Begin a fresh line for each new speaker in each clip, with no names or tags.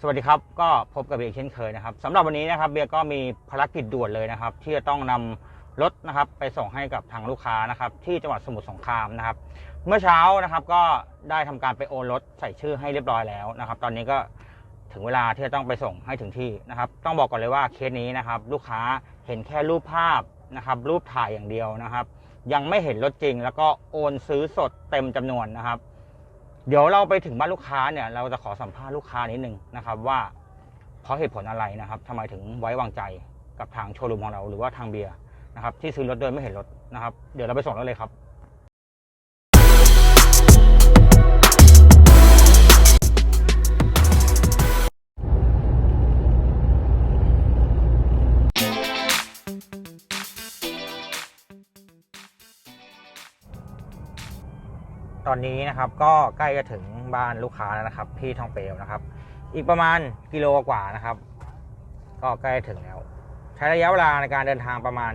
สวัสดีครับ ก็พบกับเบียร์เช่นเคยนะครับสำหรับวันนี้นะครับเบียร์ก็มีภารกิจด่วนเลยนะครับ ที่จะต้องนำรถนะครับไปส่งให้กับทางลูกค้านะครับ ที่จังหวัดสมุทรสงครามนะครับ เมื่อเช้านะครับก็ได้ทำการไปโอนรถใส่ชื่อให้เรียบร้อยแล้วนะครับ ตอนนี้ก็ถึงเวลาที่จะต้องไปส่งให้ถึงที่นะครับ ต้องบอกก่อนเลยว่าเคสนี้นะครับ ลูกค้าเห็นแค่รูปภาพนะครับ รูปถ่ายอย่างเดียวนะครับ ยังไม่เห็นรถจริง แล้วก็โอนซื้อสดเต็มจำนวนนะครับ เดี๋ยวเราไปถึงบ้านลูกค้าเนี่ย เราจะขอสัมภาษณ์ลูกค้านิดนึงนะครับ ว่าเพราะเหตุผลอะไรนะครับทำไมถึงไว้วางใจกับทางโชว์รูมของเราหรือว่าทางเบียร์นะครับ ที่ซื้อรถโดยไม่เห็นรถนะครับ เดี๋ยวเราไปส่งรถเลยครับ ตอนนี้นะครับก็ใกล้จะถึงบ้านลูกค้าแล้วนะครับที่ทองเปลวนะครับ อีกประมาณกิโลกว่านะครับ ก็ใกล้ถึงแล้ว ใช้ระยะเวลาในการเดินทางประมาณ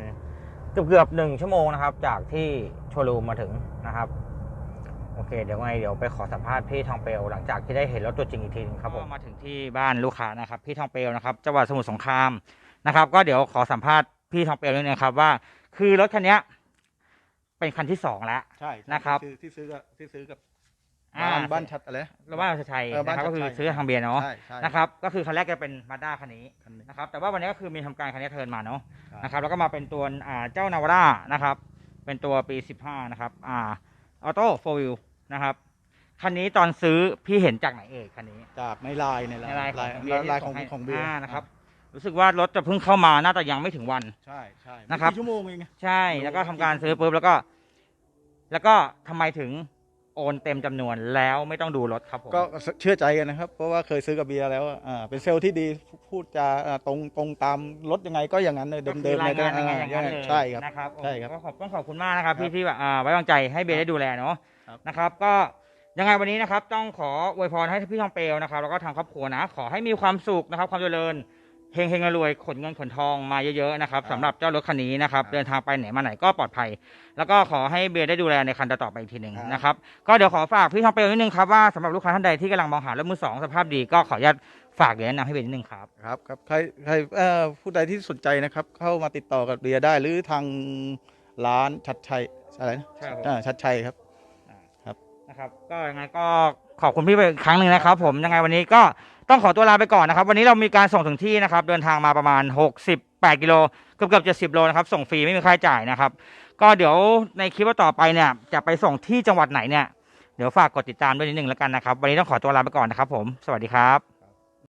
เกือบเกือบหนึ่งชั่วโมงนะครับ จากที่โชว์รูมมาถึงนะครับโอเคเดี๋ยวไงเดี๋ยวไปขอสัมภาษณ์พี่ทองเปลวหลังจากที่ได้เห็นรถตัวจริงอีกทีนึงครับผมมาถึงที่บ้านลูกค้านะครับ พี่ทองเปลวนะครับจังหวัดสมุทรสงครามนะครับ ก็เดี๋ยวขอสัมภาษณ์พี่ทองเปลวนิดนึงครับว่า คือรถคันนี้ เป็นคันที่สองแล้ว
ใช่
นะครับ
ที่ที่ซื้อกับที่ซื้อกับ
อ่า
บ้านบ้านชัดอะไร
เราบ้านชัย
เออบ้าน
นะครับก็คือ
ชัดชัย
ซื้อทางเบียร์เนาะ
ใช่ใช่
นะครับ ก็คือคันแรกจะเป็นมาด้าคันนี้
คันนี้
นะครับ แต่ว่าวันนี้ก็คือมีทำการคันนี้เทิร์นมาเนาะ
ครับ
นะครับ แล้วก็มาเป็นตัวอ่าเจ้านาวาร่านะครับ เป็นตัวปี 15 นะครับ อ่าออโต้โฟวิลนะครับคันนี้ตอนซื้อพี่เห็นจากไหนเอ่ยคันนี้
จากในไลน์ใน
ในไลน์ของเบียร์ที่
ไลน์ของ
ส่ให้
ของเบียร์า
นะครับ รู้สึกว่ารถจะเพิ่งเข้ามาน่าจะยังไม่ถึงวัน
ใช่ใช่
นะครับ
ไม่กี่ชั่วโมงเอง
ใช่แล้วก็ทำการซื้อปุ๊บแล้วก็ แล้วก็ทำไมถึงโอนเต็มจำนวนแล้วไม่ต้องดูรถครับผม
ก็เชื่อใจกันนะครับ เพราะว่าเคยซื้อกับเบียร์แล้วอะอ่าเป็นเซลล์ที่ดีพูดจาอ่าตรงตรงตามรถยังไงก็อย่างนั้นเลย
ก็
เดิ
คือ
มๆ
ราย
เลย
งานยังไงอย่างนั้นเลย
ใช่ครับ
นะครับ
ใช่ครับ
ก็ขอบต้องขอบคุณมากนะครับ
ครับ
พี่ที่แบบอ่าไว้วางใจให้เบย์ได้ดูแลเนาะ
ครับ
นะครับ ก็ยังไงวันนี้นะครับ ต้องขออวยพรให้พี่ทองเปลวนะครับ แล้วก็ทางครอบครัวนะ ขอให้มีความสุขนะครับ ความเจริญ เฮงเฮงรวยๆขนเงินขนทองมาเยอะๆนะครับสำหรับเจ้ารถคันนี้นะครับเดินทางไปไหนมาไหนก็ปลอดภัย แล้วก็ขอให้เบย์ได้ดูแลในคันต่อๆไปอีกทีหนึ่งนะครับก็เดี๋ยวขอฝากพี่ทองเปลวนิดนึงครับว่าสำหรับลูกค้าท่านใดที่กำลังมองหารถมือสองสภาพดีก็ขออนุญาตฝากเดี๋ยวแนะนำให้เบย์นิดนึงครับ
ครับครับใครใครเอ่อผู้ใดที่สนใจนะครับเข้ามาติดต่อกับเบียร์ได้หรือทางร้านชัดชัยอะไรนะ
ใช่ครับ
อ่าชัดชัยครับ
นะครับก็ยังไงก็ขอบคุณพี่ไปอีกครั้งหนึ่งนะครับ ผมยังไงวันนี้ก็ ต้องขอตัวลาไปก่อนนะครับ วันนี้เรามีการส่งถึงที่นะครับ เดินทางมาประมาณ 68 กิโลเกือบเกือบจะสิบโลนะครับ ส่งฟรีไม่มีค่าใช้จ่ายนะครับ ก็เดี๋ยวในคลิปว่าต่อไปเนี่ย จะไปส่งที่จังหวัดไหนเนี่ย เดี๋ยวฝากกดติดตามด้วยนิดนึงแล้วกันนะครับ วันนี้ต้องขอตัวลาไปก่อนนะครับผม สวัสดีครับ